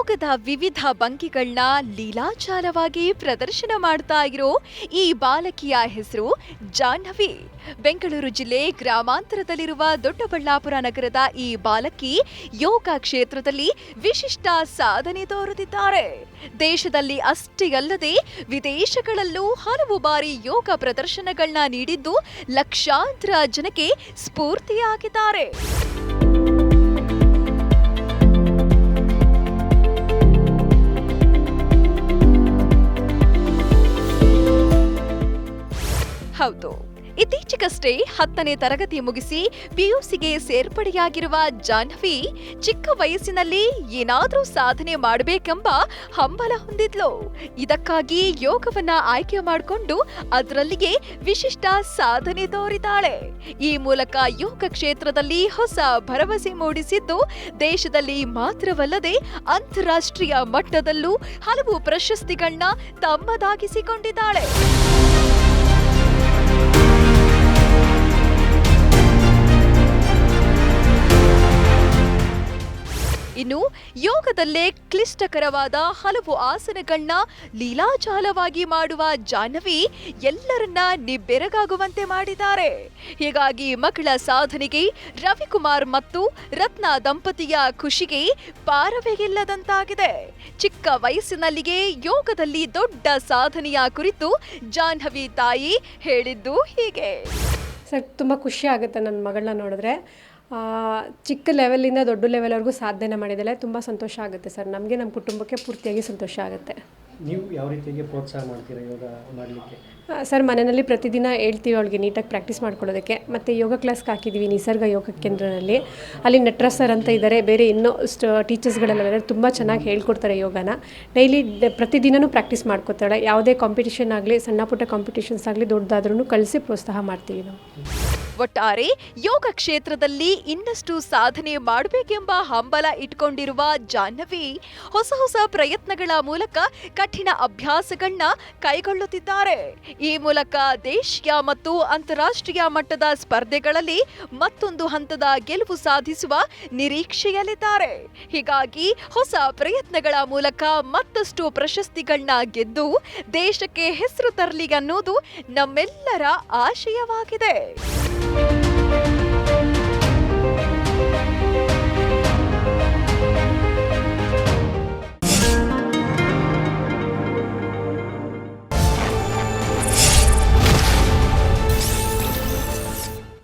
ಯೋಗದ ವಿವಿಧ ಭಂಗಿಗಳನ್ನ ಲೀಲಾಚಾರವಾಗಿ ಪ್ರದರ್ಶನ ಮಾಡ್ತಾ ಇರೋ ಈ ಬಾಲಕಿಯ ಹೆಸರು ಜಾಹ್ನವಿ. ಬೆಂಗಳೂರು ಜಿಲ್ಲೆ ಗ್ರಾಮಾಂತರದಲ್ಲಿರುವ ದೊಡ್ಡಬಳ್ಳಾಪುರ ನಗರದ ಈ ಬಾಲಕಿ ಯೋಗ ಕ್ಷೇತ್ರದಲ್ಲಿ ವಿಶಿಷ್ಟ ಸಾಧನೆ ತೋರುತ್ತಿದ್ದಾರೆ. ದೇಶದಲ್ಲಿ ಅಷ್ಟೇ ಅಲ್ಲದೆ ವಿದೇಶಗಳಲ್ಲೂ ಹಲವು ಬಾರಿ ಯೋಗ ಪ್ರದರ್ಶನಗಳನ್ನ ನೀಡಿದ್ದು ಲಕ್ಷಾಂತರ ಜನಕ್ಕೆ ಸ್ಫೂರ್ತಿಯಾಗಿದ್ದಾರೆ. ಹೌದು. ಇತ್ತೀಚೆಗಷ್ಟೇ ಹತ್ತನೇ ತರಗತಿ ಮುಗಿಸಿ ಪಿಯುಸಿಗೆ ಸೇರ್ಪಡೆಯಾಗಿರುವ ಜಾಹ್ನವಿ ಚಿಕ್ಕ ವಯಸ್ಸಿನಲ್ಲಿ ಏನಾದರೂ ಸಾಧನೆ ಮಾಡಬೇಕೆಂಬ ಹಂಬಲ ಹೊಂದಿದ್ಲು. ಇದಕ್ಕಾಗಿ ಯೋಗವನ್ನ ಆಯ್ಕೆ ಮಾಡಿಕೊಂಡು ಅದರಲ್ಲಿಗೆ ವಿಶಿಷ್ಟ ಸಾಧನೆ ತೋರಿದ್ದಾಳೆ ಈ ಮೂಲಕ ಯೋಗ ಕ್ಷೇತ್ರದಲ್ಲಿ ಹೊಸ ಭರವಸೆ ಮೂಡಿಸಿದ್ದು ದೇಶದಲ್ಲಿ ಮಾತ್ರವಲ್ಲದೆ ಅಂತಾರಾಷ್ಟ್ರೀಯ ಮಟ್ಟದಲ್ಲೂ ಹಲವು ಪ್ರಶಸ್ತಿಗಳನ್ನ ತಮ್ಮದಾಗಿಸಿಕೊಂಡಿದ್ದಾಳೆ. ಇನ್ನು ಯೋಗದಲ್ಲೇ ಕ್ಲಿಷ್ಟಕರವಾದ ಹಲವು ಆಸನಗಳನ್ನ ಲೀಲಾಜಾಲವಾಗಿ ಮಾಡುವ ಜಾಹ್ನವಿ ಎಲ್ಲರನ್ನ ನಿಬ್ಬೆರಗಾಗುವಂತೆ ಮಾಡಿದ್ದಾರೆ. ಹೀಗಾಗಿ ಮಕ್ಕಳ ಸಾಧನೆಗೆ ರವಿಕುಮಾರ್ ಮತ್ತು ರತ್ನ ದಂಪತಿಯ ಖುಷಿಗೆ ಪಾರವೇ ಇಲ್ಲದಂತಾಗಿದೆ. ಚಿಕ್ಕ ವಯಸ್ಸಿನಲ್ಲಿಯೇ ಯೋಗದಲ್ಲಿ ದೊಡ್ಡ ಸಾಧನೆಯ ಕುರಿತು ಜಾಹ್ನವಿ ತಾಯಿ ಹೇಳಿದ್ದು ಹೀಗೆ. ಸರ್, ತುಂಬ ಖುಷಿ ಆಗುತ್ತೆ ನನ್ನ ಮಗಳನ್ನ ನೋಡಿದ್ರೆ. ಚಿಕ್ಕ ಲೆವೆಲಿಂದ ದೊಡ್ಡ ಲೆವೆಲ್ವರೆಗೂ ಸಾಧನೆ ಮಾಡಿದ್ದಾಳೆ ತುಂಬ ಸಂತೋಷ ಆಗುತ್ತೆ ಸರ್. ನಮಗೆ ನಮ್ಮ ಕುಟುಂಬಕ್ಕೆ ಪೂರ್ತಿಯಾಗಿ ಸಂತೋಷ ಆಗುತ್ತೆ. ನೀವು ಯಾವ ರೀತಿಯಾಗಿ ಪ್ರೋತ್ಸಾಹ ಮಾಡ್ತೀರಾ ಯೋಗ ಮಾಡಲಿಕ್ಕೆ? ಸರ್, ಮನೆಯಲ್ಲಿ ಪ್ರತಿದಿನ ಹೇಳ್ತೀವಿ ಅವಳಿಗೆ ನೀಟಾಗಿ ಪ್ರಾಕ್ಟೀಸ್ ಮಾಡ್ಕೊಳ್ಳೋದಕ್ಕೆ. ಮತ್ತು ಯೋಗ ಕ್ಲಾಸ್ಗೆ ಹಾಕಿದ್ದೀವಿ ನಿಸರ್ಗ ಯೋಗ ಕೇಂದ್ರದಲ್ಲಿ. ಅಲ್ಲಿ ನಟ್ರಾಜ್ ಸರ್ ಅಂತ ಇದ್ದಾರೆ ಬೇರೆ ಇನ್ನೂ ಟೀಚರ್ಸ್ಗಳೆಲ್ಲ ತುಂಬ ಚೆನ್ನಾಗಿ ಹೇಳ್ಕೊಡ್ತಾರೆ ಯೋಗನ. ಡೈಲಿ ಪ್ರತಿದಿನವೂ ಪ್ರಾಕ್ಟೀಸ್ ಮಾಡ್ಕೋತಾಳೆ. ಯಾವುದೇ ಕಾಂಪಿಟಿಷನ್ ಆಗಲಿ, ಸಣ್ಣ ಪುಟ್ಟ ಕಾಂಪಿಟಿಷನ್ಸ್ ಆಗಲಿ ದೊಡ್ಡದಾದ್ರೂ ಕಳಿಸಿ ಪ್ರೋತ್ಸಾಹ ಮಾಡ್ತೀವಿ ನಾವು. ಒಟ್ಟಾರೆ ಯೋಗ ಕ್ಷೇತ್ರದಲ್ಲಿ ಇನ್ನಷ್ಟು ಸಾಧನೆ ಮಾಡಬೇಕೆಂಬ ಹಂಬಲ ಇಟ್ಕೊಂಡಿರುವ ಜಾಹ್ನವಿ, ಹೊಸ ಹೊಸ ಪ್ರಯತ್ನಗಳ ಮೂಲಕ ಕಠಿಣ ಅಭ್ಯಾಸಗಳನ್ನ ಕೈಗೊಳ್ಳುತ್ತಿದ್ದಾರೆ. ಈ ಮೂಲಕ ದೇಶೀಯ ಮತ್ತು ಅಂತಾರಾಷ್ಟ್ರೀಯ ಮಟ್ಟದ ಸ್ಪರ್ಧೆಗಳಲ್ಲಿ ಮತ್ತೊಂದು ಹಂತದ ಗೆಲುವು ಸಾಧಿಸುವ ನಿರೀಕ್ಷೆಯಲ್ಲಿದ್ದಾರೆ. ಹೀಗಾಗಿ ಹೊಸ ಪ್ರಯತ್ನಗಳ ಮೂಲಕ ಮತ್ತಷ್ಟು ಪ್ರಶಸ್ತಿಗಳನ್ನ ಗೆದ್ದು ದೇಶಕ್ಕೆ ಹೆಸರು ತರಲಿ ಅನ್ನೋದು ನಮ್ಮೆಲ್ಲರ ಆಶಯವಾಗಿದೆ. Дякую.